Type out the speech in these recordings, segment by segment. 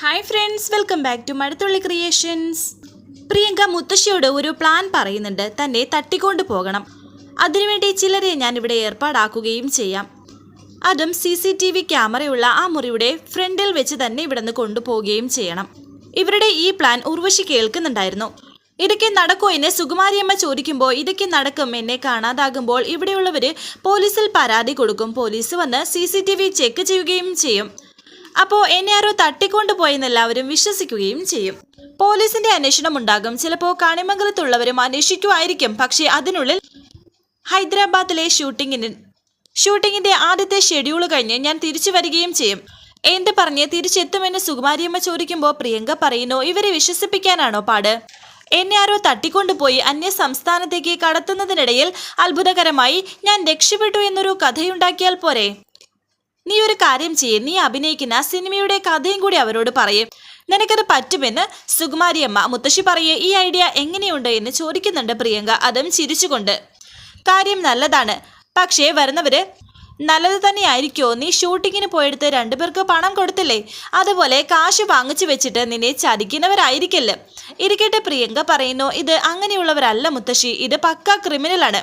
Hi friends welcome back to Mazhathulli creations Priyanka മുത്തശ്ശിയോട് ഒരു plan പറയുന്നുണ്ട്. തന്നെ തട്ടിക്കൊണ്ട് പോകണം. അതിനുവേണ്ടി ചിലരെ ഞാൻ ഇവിടെ ഏർപ്പാടാക്കുകയും ചെയ്യാം. അതും സി സി ടി വി ക്യാമറയുള്ള ആ മുറിയുടെ ഫ്രണ്ടിൽ വെച്ച് തന്നെ ഇവിടെ നിന്ന് കൊണ്ടുപോവുകയും ചെയ്യണം. ഇവരുടെ ഈ പ്ലാൻ ഉർവശി കേൾക്കുന്നുണ്ടായിരുന്നു. ഇതൊക്കെ നടക്കോ എന്നെ സുകുമാരിയമ്മ ചോദിക്കുമ്പോൾ ഇതൊക്കെ നടക്കും എന്നെ കാണാതാകുമ്പോൾ ഇവിടെയുള്ളവർ പോലീസിൽ പരാതി കൊടുക്കും. പോലീസ് വന്ന് സി ചെക്ക് ചെയ്യുകയും ചെയ്യും. അപ്പോൾ എന്നെ ആരോ തട്ടിക്കൊണ്ടുപോയെന്ന് എല്ലാവരും വിശ്വസിക്കുകയും ചെയ്യും. പോലീസിന്റെ അന്വേഷണം ഉണ്ടാകും. ചിലപ്പോൾ കാണിമംഗലത്തുള്ളവരും അന്വേഷിക്കുമായിരിക്കും. പക്ഷേ അതിനുള്ളിൽ ഹൈദരാബാദിലെ ഷൂട്ടിങ്ങിന് ഷൂട്ടിങ്ങിന്റെ ആദ്യത്തെ ഷെഡ്യൂൾ കഴിഞ്ഞ് ഞാൻ തിരിച്ചു വരികയും ചെയ്യും. എന്ത് പറഞ്ഞ് തിരിച്ചെത്തുമെന്ന് സുകുമാരിയമ്മ ചോദിക്കുമ്പോൾ പ്രിയങ്ക പറയുന്നു ഇവരെ വിശ്വസിപ്പിക്കാനാണോ പാട്? എന്നെ ആരോ തട്ടിക്കൊണ്ടുപോയി അന്യ സംസ്ഥാനത്തേക്ക് കടത്തുന്നതിനിടയിൽ അത്ഭുതകരമായി ഞാൻ രക്ഷപ്പെട്ടു എന്നൊരു കഥയുണ്ടാക്കിയാൽ പോരെ? നീ ഒരു കാര്യം ചെയ്യ. നീ അഭിനയിക്കുന്ന സിനിമയുടെ കഥയും കൂടി അവരോട് പറയേ. നിനക്കത് പറ്റുമെന്ന് സുകുമാരിയമ്മ മുത്തശ്ശി പറയേ. ഈ ഐഡിയ എങ്ങനെയുണ്ട് എന്ന് ചോദിക്കുന്നുണ്ട് പ്രിയങ്ക. അതും ചിരിച്ചുകൊണ്ട്. കാര്യം നല്ലതാണ്. പക്ഷേ വരുന്നവര് നല്ലത് തന്നെയായിരിക്കോ? നീ ഷൂട്ടിങ്ങിന് പോയെടുത്ത് രണ്ടുപേർക്ക് പണം കൊടുത്തില്ലേ? അതുപോലെ കാശ് വാങ്ങിച്ചു വെച്ചിട്ട് നിന്നെ ചതിക്കുന്നവരായിരിക്കല്ലേ? ഇരിക്കട്ടെ പ്രിയങ്ക പറയുന്നു ഇത് അങ്ങനെയുള്ളവരല്ല മുത്തശ്ശി. ഇത് പക്ക ക്രിമിനലാണ്.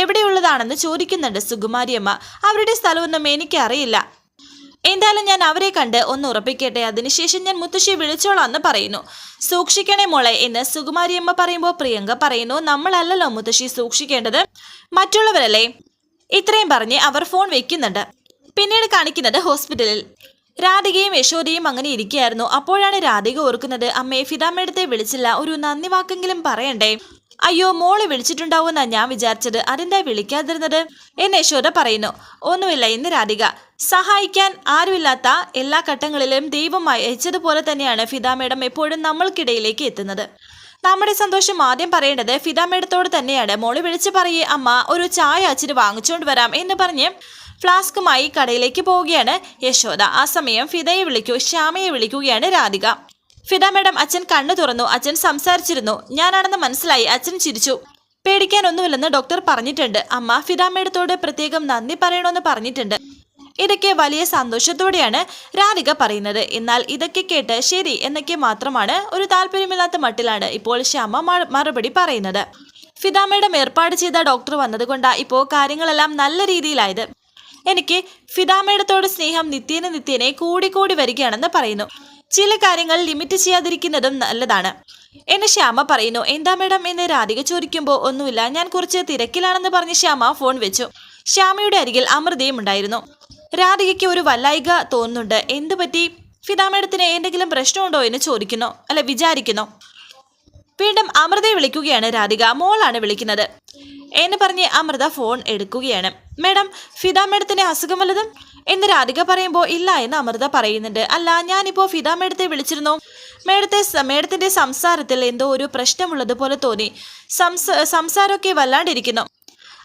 എവിടെയുള്ളതാണെന്ന് ചോദിക്കുന്നുണ്ട് സുകുമാരിയമ്മ. അവരുടെ സ്ഥലമൊന്നും എനിക്കറിയില്ല. എന്തായാലും ഞാൻ അവരെ കണ്ട് ഒന്ന് ഉറപ്പിക്കട്ടെ. അതിനുശേഷം ഞാൻ മുത്തശ്ശിയെ വിളിച്ചോളാം എന്ന് പറയുന്നു. സൂക്ഷിക്കണേ മോളെ എന്ന് സുകുമാരിയമ്മ പറയുമ്പോൾ പ്രിയങ്ക പറയുന്നു നമ്മളല്ലല്ലോ മുത്തശ്ശി സൂക്ഷിക്കേണ്ടത്. മറ്റുള്ളവരല്ലേ? ഇത്രയും പറഞ്ഞ് അവർ ഫോൺ വെക്കുന്നുണ്ട്. പിന്നീട് കാണിക്കുന്നത് ഹോസ്പിറ്റലിൽ. രാധികയും യശോദയും അങ്ങനെ ഇരിക്കുകയായിരുന്നു. അപ്പോഴാണ് രാധിക ഓർക്കുന്നത് അമ്മയെ ഫിതാമ്മയുടെ വിളിച്ചില്ല. ഒരു നന്ദി വാക്കെങ്കിലും പറയണ്ടേ? അയ്യോ മോൾ വിളിച്ചിട്ടുണ്ടാവുമെന്നാ ഞാൻ വിചാരിച്ചത്. അതെന്താ വിളിക്കാതിരുന്നത്? എന്ന് യശോദ പറയുന്നു. ഒന്നുമില്ല ഇന്ന് രാധിക. സഹായിക്കാൻ ആരുമില്ലാത്ത എല്ലാ ഘട്ടങ്ങളിലും ദൈവം അയച്ചതുപോലെ തന്നെയാണ് ഫിദ മേഡം എപ്പോഴും നമ്മൾക്കിടയിലേക്ക് എത്തുന്നത്. നമ്മുടെ സന്തോഷം ആദ്യം പറയേണ്ടത് ഫിദ തന്നെയാണ്. മോളി വിളിച്ചു പറയേ അമ്മ ഒരു ചായ അച്ചിന് വാങ്ങിച്ചുകൊണ്ട് വരാം എന്ന് പറഞ്ഞ് ഫ്ലാസ്കുമായി കടയിലേക്ക് പോവുകയാണ് യശോദ. ആ സമയം ഫിദയെ വിളിക്കൂ ശ്യാമയെ വിളിക്കുകയാണ് രാധിക. ഫിദ മേഡം അച്ഛൻ കണ്ണു തുറന്നു. അച്ഛൻ സംസാരിച്ചിരുന്നു. ഞാനാണെന്ന് മനസ്സിലായി. അച്ഛൻ ചിരിച്ചു. പേടിക്കാനൊന്നുമില്ലെന്ന് ഡോക്ടർ പറഞ്ഞിട്ടുണ്ട്. അമ്മ ഫിദ പ്രത്യേകം നന്ദി പറയണമെന്ന് പറഞ്ഞിട്ടുണ്ട്. ഇതൊക്കെ വലിയ സന്തോഷത്തോടെയാണ് രാധിക പറയുന്നത്. എന്നാൽ ഇതൊക്കെ കേട്ട് ശരി എന്നൊക്കെ മാത്രമാണ് ഒരു താല്പര്യമില്ലാത്ത മട്ടിലാണ് ഇപ്പോൾ ശ്യാമ മറുപടി പറയുന്നത്. ഫിദാമയുടെ ഏർപ്പാട് ചെയ്ത ഡോക്ടർ വന്നതുകൊണ്ടാ ഇപ്പോൾ കാര്യങ്ങളെല്ലാം നല്ല രീതിയിലായത്. എനിക്ക് ഫിദാമേടത്തോട് സ്നേഹം നിത്യേന നിത്യേനെ കൂടിക്കൂടി കൂടി വരികയാണെന്ന് പറയുന്നു. ചില കാര്യങ്ങൾ ലിമിറ്റ് ചെയ്യാതിരിക്കുന്നതും നല്ലതാണ്. എന്നെ ശ്യാമ പറയുന്നു എന്താ മേഡം എന്ന് രാധിക ചോദിക്കുമ്പോൾ ഒന്നുമില്ല ഞാൻ കുറച്ച് തിരക്കിലാണെന്ന് പറഞ്ഞ് ശ്യാമ ഫോൺ വെച്ചു. ശ്യാമയുടെ അരികിൽ അമൃതയും ഉണ്ടായിരുന്നു. രാധികയ്ക്ക് ഒരു വല്ലായിക തോന്നുന്നുണ്ട്. എന്തു പറ്റി ഫിതാമേഡത്തിന് എന്തെങ്കിലും പ്രശ്നമുണ്ടോ എന്ന് ചോദിക്കുന്നു. അല്ലെ വിചാരിക്കുന്നു. വീണ്ടും അമൃതയെ വിളിക്കുകയാണ് രാധിക. മോളാണ് വിളിക്കുന്നത്. എന്ന് പറഞ്ഞ് അമൃത ഫോൺ എടുക്കുകയാണ്. മേഡം ഫിദ മേഡത്തിന്റെ അസുഖം വല്ലതും? എന്ന് രാധിക പറയുമ്പോൾ ഇല്ല എന്ന് അമൃത പറയുന്നുണ്ട്. അല്ല ഞാനിപ്പോൾ ഫിദ മേഡത്തെ വിളിച്ചിരുന്നു. മേഡത്തെ മേഡത്തിന്റെ സംസാരത്തിൽ എന്തോ ഒരു പ്രശ്നമുള്ളത് പോലെ തോന്നി. സംസ സംസാരമൊക്കെ വല്ലാണ്ടിരിക്കുന്നു.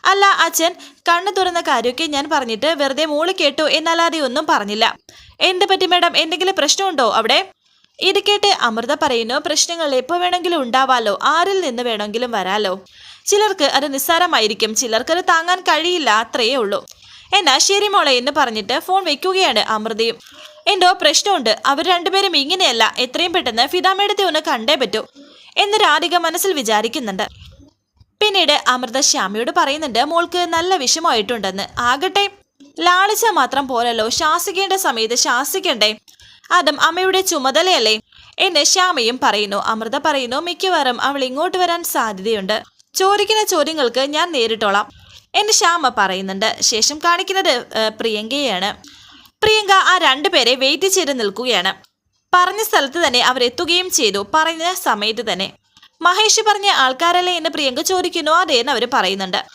അല്ല അച്ഛൻ കണ്ണു തുറന്ന കാര്യമൊക്കെ ഞാൻ പറഞ്ഞിട്ട് വെറുതെ മോൾ കേട്ടു എന്നല്ലാതെ ഒന്നും പറഞ്ഞില്ല. എന്ത് പറ്റി മാഡം? എന്തെങ്കിലും പ്രശ്നമുണ്ടോ അവിടെ? ഇത് കേട്ട് അമൃത പറയുന്നു പ്രശ്നങ്ങൾ എപ്പോൾ വേണമെങ്കിലും ഉണ്ടാവാലോ? ആരിൽ നിന്ന് വേണമെങ്കിലും വരാലോ? ചിലർക്ക് അത് നിസ്സാരമായിരിക്കും. ചിലർക്ക് അത് താങ്ങാൻ കഴിയില്ല. അത്രയേ ഉള്ളൂ. എന്നാ ശരി മോളെ എന്ന് പറഞ്ഞിട്ട് ഫോൺ വെക്കുകയാണ് അമൃതയും എന്തോ പ്രശ്നമുണ്ട്. അവർ രണ്ടുപേരും ഇങ്ങനെയല്ല. എത്രയും പെട്ടെന്ന് ഫിദാമേടത്തെ ഒന്ന് കണ്ടേ പറ്റൂ എന്ന് രാധിക മനസ്സിൽ വിചാരിക്കുന്നുണ്ട്. പിന്നീട് അമൃത ശ്യാമയോട് പറയുന്നുണ്ട് മോൾക്ക് നല്ല വിഷമമായിട്ടുണ്ടെന്ന്. ആകട്ടെ. ലാളിച്ച മാത്രം പോലല്ലോ ശാസിക്കേണ്ട സമയത്ത് ശാസിക്കണ്ടേ. അതും അമ്മയുടെ ചുമതലയല്ലേ. എന്ന് ശ്യാമയും പറയുന്നു. അമൃത പറയുന്നു മിക്കവാറും അവൾ ഇങ്ങോട്ട് വരാൻ സാധ്യതയുണ്ട്. ചോദിക്കുന്ന ചോദ്യങ്ങൾക്ക് ഞാൻ നേരിട്ടോളാം. എന്ന് ശ്യാമ പറയുന്നുണ്ട്. ശേഷം കാണിക്കുന്നത് പ്രിയങ്കയാണ്. പ്രിയങ്ക ആ രണ്ടുപേരെ വെയിറ്റ് ചെയ്ത് നിൽക്കുകയാണ്. പറഞ്ഞ സ്ഥലത്ത് തന്നെ അവരെത്തുകയും ചെയ്തു. പറഞ്ഞ സമയത്ത് തന്നെ. മഹേഷ് പറഞ്ഞ ആൾക്കാരല്ലേ എന്ന് പ്രിയങ്ക ചോദിക്കുന്നു. അതേന്ന് അവർ പറയുന്നുണ്ട്.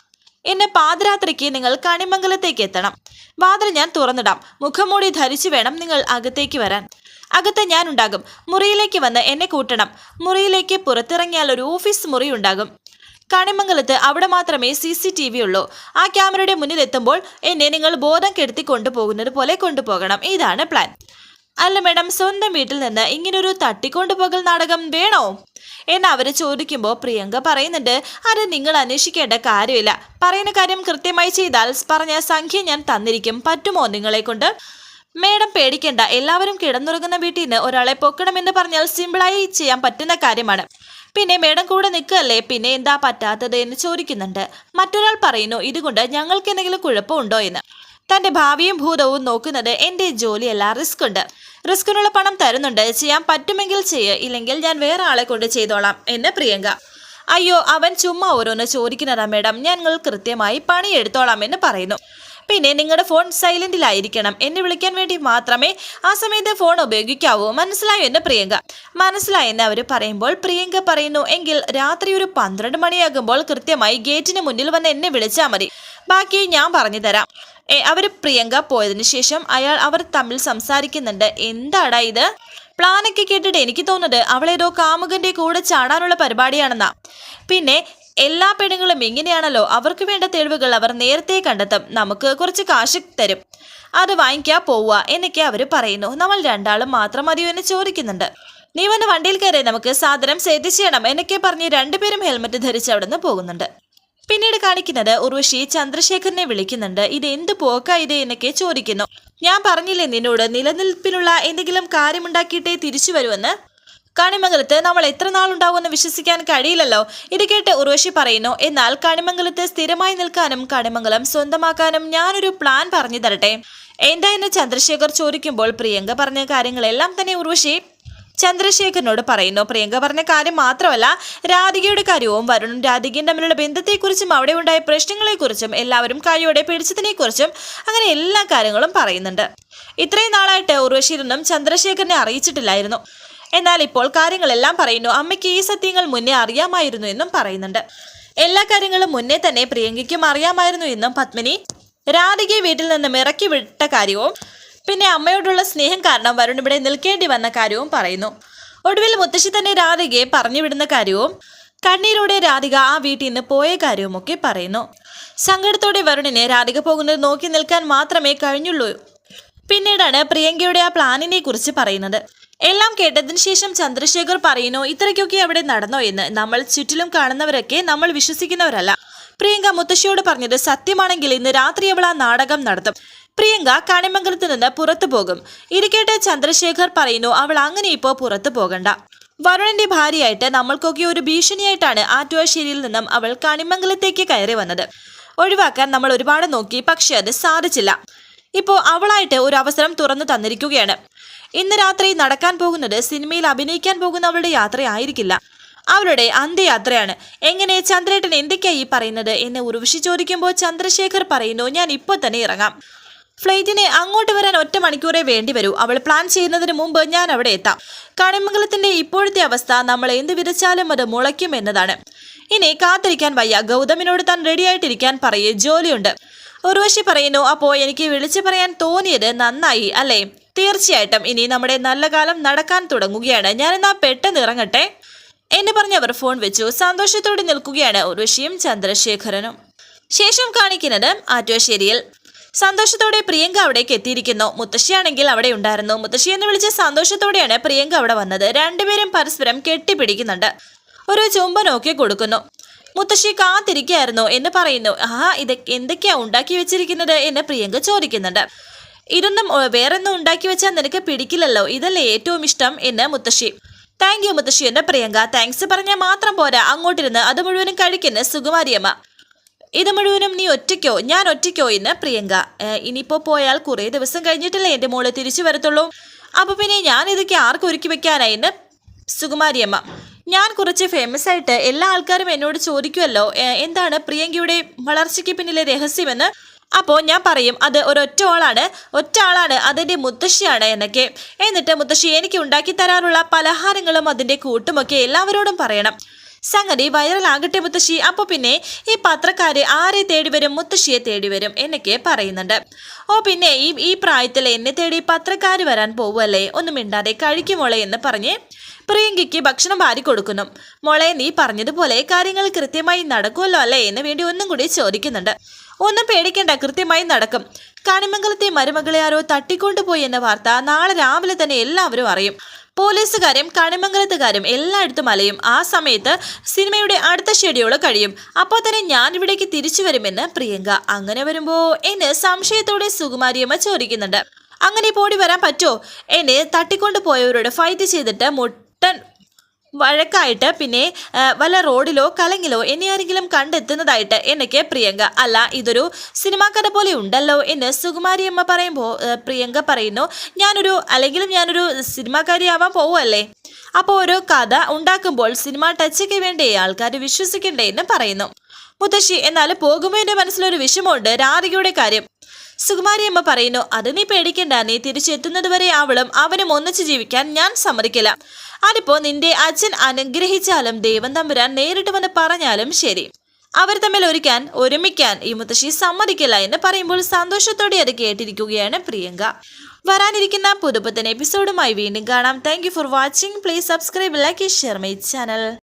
എന്നെ പാതിരാത്രിക്ക് നിങ്ങൾ കണിമംഗലത്തേക്ക് എത്തണം. വാതിൽ ഞാൻ തുറന്നിടാം. മുഖംമൂടി ധരിച്ചു വേണം നിങ്ങൾ അകത്തേക്ക് വരാൻ. അകത്ത് ഞാൻ ഉണ്ടാകും. മുറിയിലേക്ക് വന്ന് എന്നെ കൂട്ടണം. മുറിയിലേക്ക് പുറത്തിറങ്ങിയാൽ ഒരു ഓഫീസ് മുറി ഉണ്ടാകും. കണിമംഗലത്ത് അവിടെ മാത്രമേ സി സി ടി വി ഉള്ളൂ. ആ ക്യാമറയുടെ മുന്നിൽ എത്തുമ്പോൾ എന്നെ നിങ്ങൾ ബോധം കെടുത്തി കൊണ്ടുപോകുന്നത് പോലെ കൊണ്ടുപോകണം. ഇതാണ് പ്ലാൻ. അല്ല മേഡം സ്വന്തം വീട്ടിൽ നിന്ന് ഇങ്ങനൊരു തട്ടിക്കൊണ്ടുപോകൽ നാടകം വേണോ? എന്ന് അവർ ചോദിക്കുമ്പോൾ പ്രിയങ്ക പറയുന്നുണ്ട് അത് നിങ്ങൾ അന്വേഷിക്കേണ്ട കാര്യമില്ല. പറയുന്ന കാര്യം കൃത്യമായി ചെയ്താൽ പറഞ്ഞ സംഖ്യ ഞാൻ തന്നിരിക്കും. പറ്റുമോ നിങ്ങളെ കൊണ്ട്? മേഡം പേടിക്കേണ്ട. എല്ലാവരും കിടന്നുറങ്ങുന്ന വീട്ടിൽ നിന്ന് ഒരാളെ പൊക്കണമെന്ന് പറഞ്ഞാൽ സിമ്പിളായി ചെയ്യാൻ പറ്റുന്ന കാര്യമാണ്. പിന്നെ മേഡം കൂടെ നിൽക്കല്ലേ പിന്നെ എന്താ പറ്റാത്തത്? എന്ന് ചോദിക്കുന്നുണ്ട്. മറ്റൊരാൾ പറയുന്നു ഇതുകൊണ്ട് ഞങ്ങൾക്ക് എന്തെങ്കിലും കുഴപ്പമുണ്ടോ? എന്ന്. തന്റെ ഭാവിയും ഭൂതവും നോക്കുന്നത് എന്റെ ജോലിയല്ല റിസ്ക് ഉണ്ട്. റിസ്കിനുള്ള പണം തരുന്നുണ്ട്. ചെയ്യാൻ പറ്റുമെങ്കിൽ ചെയ്യ്. ഇല്ലെങ്കിൽ ഞാൻ വേറെ ആളെ കൊണ്ട് ചെയ്തോളാം എന്ന് പ്രിയങ്ക. അയ്യോ അവൻ ചുമ്മാ ഓരോന്ന് ചോദിക്കുന്നതാ മേഡം. ഞങ്ങൾ കൃത്യമായി പണിയെടുത്തോളാം എന്ന് പറയുന്നു. പിന്നെ നിങ്ങളുടെ ഫോൺ സൈലന്റിലായിരിക്കണം. എന്നെ വിളിക്കാൻ വേണ്ടി മാത്രമേ ആ സമയത്ത് ഫോൺ ഉപയോഗിക്കാവൂ. മനസ്സിലായോ എന്ന് പ്രിയങ്ക? മനസ്സിലായെന്ന് അവർ പറയുമ്പോൾ പ്രിയങ്ക പറയുന്നു എങ്കിൽ രാത്രി ഒരു പന്ത്രണ്ട് മണിയാകുമ്പോൾ കൃത്യമായി ഗേറ്റിന് മുന്നിൽ വന്ന് എന്നെ വിളിച്ചാൽ മതി. ബാക്കി ഞാൻ പറഞ്ഞു തരാം ഏ, അവർ പ്രിയങ്ക പോയതിന് ശേഷം അയാൾ അവർ തമ്മിൽ സംസാരിക്കുന്നുണ്ട്. എന്താടാ ഇത്? പ്ലാനൊക്കെ കേട്ടിട്ട് എനിക്ക് തോന്നുന്നത് അവളേതോ കാമുകന്റെ കൂടെ ചാടാനുള്ള പരിപാടിയാണെന്നാ. പിന്നെ എല്ലാ പെണ്ണുങ്ങളും ഇങ്ങനെയാണല്ലോ. അവർക്ക് വേണ്ട തെളിവുകൾ അവർ നേരത്തെ കണ്ടെത്തും. നമുക്ക് കുറച്ച് കാശ് തരും. അത് വാങ്ങിക്കാ പോവുക എന്നൊക്കെ അവർ പറയുന്നു. നമ്മൾ രണ്ടാളും മാത്രം മതിയോ എന്ന് ചോദിക്കുന്നുണ്ട്. നീ വന്ന് വണ്ടിയിൽ കയറി നമുക്ക് സാധനം സെറ്റ് ചെയ്യണം എന്നൊക്കെ പറഞ്ഞ് രണ്ടുപേരും ഹെൽമെറ്റ് ധരിച്ച് അവിടെ നിന്ന് പോകുന്നുണ്ട്. പിന്നീട് കാണിക്കുന്നത് ഉർവശി ചന്ദ്രശേഖരനെ വിളിക്കുന്നുണ്ട്. ഇത് എന്ത് പോക്കാ ഇത് എന്നൊക്കെ ചോദിക്കുന്നു. ഞാൻ പറഞ്ഞില്ലേ നിന്നോട് നിലനിൽപ്പിനുള്ള എന്തെങ്കിലും കാര്യമുണ്ടാക്കിയിട്ടേ തിരിച്ചു വരുമെന്ന്? കണിമംഗലത്ത് നമ്മൾ എത്ര നാളുണ്ടാവുമെന്ന് വിശ്വസിക്കാൻ കഴിയില്ലല്ലോ. ഇത് കേട്ട് ഉർവശി പറയുന്നു എന്നാൽ കണിമംഗലത്ത് സ്ഥിരമായി നിൽക്കാനും കണിമംഗലം സ്വന്തമാക്കാനും ഞാനൊരു പ്ലാൻ പറഞ്ഞു തരട്ടെ. എന്താ എന്ന് ചന്ദ്രശേഖർ ചോദിക്കുമ്പോൾ പ്രിയങ്ക പറഞ്ഞ കാര്യങ്ങളെല്ലാം തന്നെ ഉർവശി ചന്ദ്രശേഖരനോട് പറയുന്നു. പ്രിയങ്ക പറഞ്ഞ കാര്യം മാത്രമല്ല രാധികയുടെ കാര്യവും വരുണും രാധികയും തമ്മിലുള്ള ബന്ധത്തെക്കുറിച്ചും അവിടെ ഉണ്ടായ പ്രശ്നങ്ങളെക്കുറിച്ചും എല്ലാവരും കഴിയോടെ പിടിച്ചതിനെക്കുറിച്ചും അങ്ങനെ എല്ലാ കാര്യങ്ങളും പറയുന്നുണ്ട്. ഇത്രയും നാളായിട്ട് ഉർവശീരനും ചന്ദ്രശേഖരനെ അറിയിച്ചിട്ടില്ലായിരുന്നു. എന്നാൽ ഇപ്പോൾ കാര്യങ്ങളെല്ലാം പറയുന്നു. അമ്മയ്ക്ക് ഈ സത്യങ്ങൾ മുന്നേ അറിയാമായിരുന്നു എന്നും പറയുന്നുണ്ട്. എല്ലാ കാര്യങ്ങളും മുന്നേ തന്നെ പ്രിയങ്കയ്ക്കും അറിയാമായിരുന്നു എന്നും പത്മിനി രാധികയെ വീട്ടിൽ നിന്നും ഇറക്കി വിട്ട കാര്യവും പിന്നെ അമ്മയോടുള്ള സ്നേഹം കാരണം വരുൺ ഇവിടെ നിൽക്കേണ്ടി വന്ന കാര്യവും പറയുന്നു. ഒടുവിൽ മുത്തശ്ശി തന്നെ രാധികയെ പറഞ്ഞുവിടുന്ന കാര്യവും കണ്ണീരോടെ രാധിക ആ വീട്ടിൽ നിന്ന് പോയ കാര്യവുമൊക്കെ പറയുന്നു. സങ്കടത്തോടെ വരുണിനെ രാധിക പോകുന്നത് നോക്കി നിൽക്കാൻ മാത്രമേ കഴിഞ്ഞുള്ളൂ. പിന്നീടാണ് പ്രിയങ്കയുടെ ആ പ്ലാനിനെ കുറിച്ച് പറയുന്നത്. എല്ലാം കേട്ടതിന് ശേഷം ചന്ദ്രശേഖർ പറയുന്നു ഇത്രയ്ക്കൊക്കെ അവിടെ നടന്നോ എന്ന്. നമ്മൾ ചുറ്റിലും കാണുന്നവരൊക്കെ നമ്മൾ വിശ്വസിക്കുന്നവരല്ല. പ്രിയങ്ക മുത്തശ്ശിയോട് പറഞ്ഞത് സത്യമാണെങ്കിൽ ഇന്ന് രാത്രി അവൾ ആ നാടകം നടത്തും. പ്രിയങ്ക കണിമംഗലത്ത് നിന്ന് പുറത്തു പോകും. ഇരിക്കട്ടെ ചന്ദ്രശേഖർ പറയുന്നു അവൾ അങ്ങനെ ഇപ്പോ പുറത്തു പോകണ്ട. വരുണന്റെ ഭാര്യയായിട്ട് നമ്മൾക്കൊക്കെ ഒരു ഭീഷണിയായിട്ടാണ് ആറ്റുവാശ്ശേരിയിൽ നിന്നും അവൾ കണിമംഗലത്തേക്ക് കയറി വന്നത്. ഒഴിവാക്കാൻ നമ്മൾ ഒരുപാട് നോക്കി പക്ഷെ അത് സാധിച്ചില്ല. ഇപ്പോൾ അവളായിട്ട് ഒരു അവസരം തുറന്നു തന്നിരിക്കുകയാണ്. ഇന്ന് രാത്രി നടക്കാൻ പോകുന്നത് സിനിമയിൽ അഭിനയിക്കാൻ പോകുന്ന അവളുടെ യാത്രയായിരിക്കില്ല. അവളുടെ അന്ത്യയാത്രയാണ്. എങ്ങനെ ചന്ദ്രേട്ടൻ എന്തൊക്കെയായി പറയുന്നത് എന്നെ ഉർവശി ചോദിക്കുമ്പോൾ ചന്ദ്രശേഖർ പറയുന്നു ഞാൻ ഇപ്പോൾ തന്നെ ഇറങ്ങാം. ഫ്ലൈറ്റിന് അങ്ങോട്ട് വരാൻ ഒറ്റ മണിക്കൂറേ വേണ്ടി വരൂ. അവൾ പ്ലാൻ ചെയ്യുന്നതിന് മുമ്പ് ഞാൻ അവിടെ എത്താം. കണിമംഗലത്തിന്റെ ഇപ്പോഴത്തെ അവസ്ഥ നമ്മൾ എന്ത് വിതച്ചാലും അത് മുളയ്ക്കും എന്നതാണ്. ഇനി കാത്തിരിക്കാൻ വയ്യ. ഗൗതമിനോട് താൻ റെഡിയായിട്ടിരിക്കാൻ പറയേ ജോലിയുണ്ട്. ഉർവശി പറയുന്നു അപ്പോ എനിക്ക് വിളിച്ചു പറയാൻ തോന്നിയത് നന്നായി അല്ലേ? തീർച്ചയായിട്ടും. ഇനി നമ്മുടെ നല്ല കാലം നടക്കാൻ തുടങ്ങുകയാണ്. ഞാനെന്നാ പെട്ടെന്ന് ഇറങ്ങട്ടെ? എന്ന് പറഞ്ഞ് അവർ ഫോൺ വെച്ചു. സന്തോഷത്തോടെ നിൽക്കുകയാണ് ഉർവശിയും ചന്ദ്രശേഖരനും. ശേഷം കാണിക്കുന്നത് ആറ്റുവശ്ശേരിയിൽ സന്തോഷത്തോടെ പ്രിയങ്ക അവിടേക്ക് എത്തിയിരിക്കുന്നു. മുത്തശ്ശിയാണെങ്കിൽ അവിടെ ഉണ്ടായിരുന്നു. മുത്തശ്ശി എന്ന് വിളിച്ച സന്തോഷത്തോടെയാണ് പ്രിയങ്ക അവിടെ വന്നത്. രണ്ടുപേരും പരസ്പരം കെട്ടിപ്പിടിക്കുന്നുണ്ട്. ഒരു ചുംബ നോക്കി കൊടുക്കുന്നു. മുത്തശ്ശി കാത്തിരിക്കായിരുന്നു എന്ന് പറയുന്നു. ആ ഇത് എന്തൊക്കെയാ ഉണ്ടാക്കി വെച്ചിരിക്കുന്നത് എന്ന് പ്രിയങ്ക ചോദിക്കുന്നുണ്ട്. ഇതൊന്നും വേറെ വേറൊന്നും ഉണ്ടാക്കി വെച്ചാൽ നിനക്ക് പിടിക്കില്ലല്ലോ. ഇതല്ലേ ഏറ്റവും ഇഷ്ടം എന്ന് മുത്തശ്ശി. താങ്ക് യു മുത്തശ്ശി എന്ന് പ്രിയങ്ക. താങ്ക്സ് പറഞ്ഞാൽ മാത്രം പോരാ. അങ്ങോട്ടിരുന്ന് അത് മുഴുവനും കഴിക്കുന്ന സുകുമാരിയമ്മ. ഇത് മുഴുവനും നീ ഒറ്റയ്ക്കോ? ഞാൻ ഒറ്റയ്ക്കോ എന്ന് പ്രിയങ്ക. ഇനിയിപ്പോ പോയാൽ കുറേ ദിവസം കഴിഞ്ഞിട്ടല്ലേ എന്റെ മോൾ തിരിച്ചു വരത്തുള്ളൂ. അപ്പൊ പിന്നെ ഞാൻ ഇതൊക്കെ ആർക്ക് ഒരുക്കി വെക്കാനായി എന്ന് സുകുമാരിയമ്മ ഞാൻ കുറച്ച് ഫേമസ് ആയിട്ട് എല്ലാ ആൾക്കാരും എന്നോട് ചോദിക്കുമല്ലോ എന്താണ് പ്രിയങ്കയുടെ വളർച്ചയ്ക്ക് പിന്നിലെ രഹസ്യമെന്ന്? അപ്പോൾ ഞാൻ പറയും അത് ഒരൊറ്റ ആളാണ് ഒറ്റ ആളാണ് അതിന്റെ മുത്തശ്ശിയാണ് എന്നൊക്കെ. എന്നിട്ട് മുത്തശ്ശി എനിക്ക് ഉണ്ടാക്കി തരാറുള്ള പലഹാരങ്ങളും അതിന്റെ കൂട്ടുമൊക്കെ എല്ലാവരോടും പറയണം. സംഗതി വൈറലാകട്ടെ മുത്തശ്ശി അപ്പോൾ പിന്നെ ഈ പത്രക്കാര് ആരെ തേടി വരും? മുത്തശ്ശിയെ തേടി വരും എന്നൊക്കെ പറയുന്നുണ്ട്. ഓ പിന്നെ ഈ ഈ പ്രായത്തിൽ എന്നെ തേടി പത്രക്കാര് വരാൻ പോവുമല്ലേ ഒന്നും മിണ്ടാതെ കഴിക്കുമോളെ എന്ന് പറഞ്ഞ് പ്രിയങ്കയ്ക്ക് ഭക്ഷണം വാരി കൊടുക്കുന്നു. മോളെ നീ പറഞ്ഞതുപോലെ കാര്യങ്ങൾ കൃത്യമായി നടക്കുമല്ലോ അല്ലേ എന്ന് വേണ്ടി ഒന്നും കൂടി ചോദിക്കുന്നുണ്ട്. ഒന്നും പേടിക്കേണ്ട കൃത്യമായി നടക്കും. കാണിമംഗലത്തെ മരുമകളെ ആരോ തട്ടിക്കൊണ്ടുപോയി എന്ന വാർത്ത നാളെ രാവിലെ തന്നെ എല്ലാവരും അറിയും. പോലീസുകാരും കണിമംഗലത്തുകാരും എല്ലായിടത്തും അലയും. ആ സമയത്ത് സിനിമയുടെ അടുത്ത ഷെഡ്യൂൾ കഴിയും. അപ്പോൾ തന്നെ ഞാൻ ഇവിടേക്ക് തിരിച്ചു വരുമെന്ന് പ്രിയങ്ക. അങ്ങനെ വരുമ്പോ എന്ന് സംശയത്തോടെ സുകുമാരിയമ്മ ചോദിക്കുന്നുണ്ട്. അങ്ങനെ പോടി വരാൻ പറ്റുമോ എന്നെ തട്ടിക്കൊണ്ടു പോയവരോട് ഫൈറ്റ് ചെയ്തിട്ട് മുട്ടൻ വഴക്കായിട്ട് പിന്നെ വല്ല റോഡിലോ കലങ്ങിലോ എന്നെ ആരെങ്കിലും കണ്ടെത്തുന്നതായിട്ട് എനിക്ക് പ്രിയങ്ക. അല്ല ഇതൊരു സിനിമാ കഥ പോലെ ഉണ്ടല്ലോ എന്ന് സുകുമാരിയമ്മ പറയുമ്പോൾ പ്രിയങ്ക പറയുന്നു ഞാനൊരു അല്ലെങ്കിലും ഞാനൊരു സിനിമാക്കാരിയാവാൻ പോവുമല്ലേ അപ്പോൾ ഒരു കഥ ഉണ്ടാക്കുമ്പോൾ സിനിമ ടച്ചൊക്കെ വേണ്ടേ? ആൾക്കാർ വിശ്വസിക്കണ്ടേ? എന്ന് പറയുന്നു. മുത്തശ്ശി എന്നാൽ പോകുമ്പോൾ എന്റെ മനസ്സിലൊരു വിഷമമുണ്ട്. രാധികയുടെ കാര്യം സുകുമാരി അമ്മ പറയുന്നു അത് നീ പേടിക്കണ്ട. നീ തിരിച്ചെത്തുന്നത് വരെ അവളും അവനും ഒന്നിച്ച് ജീവിക്കാൻ ഞാൻ സമ്മതിക്കില്ല. അതിപ്പോ നിന്റെ അച്ഛൻ അനുഗ്രഹിച്ചാലും ദൈവം തമ്പുരാൻ നേരിട്ട് വന്ന് പറഞ്ഞാലും ശരി. അവർ തമ്മിൽ ഒരുക്കാൻ ഒരുമിക്കാൻ ഈ മുത്തശ്ശി സമ്മതിക്കില്ല എന്ന് പറയുമ്പോൾ സന്തോഷത്തോടെ അത് കേട്ടിരിക്കുകയാണ് പ്രിയങ്ക. വരാനിരിക്കുന്ന പുതുപുത്തൻ എപ്പിസോഡുമായി വീണ്ടും കാണാം. Thank for watching please subscribe like share my channel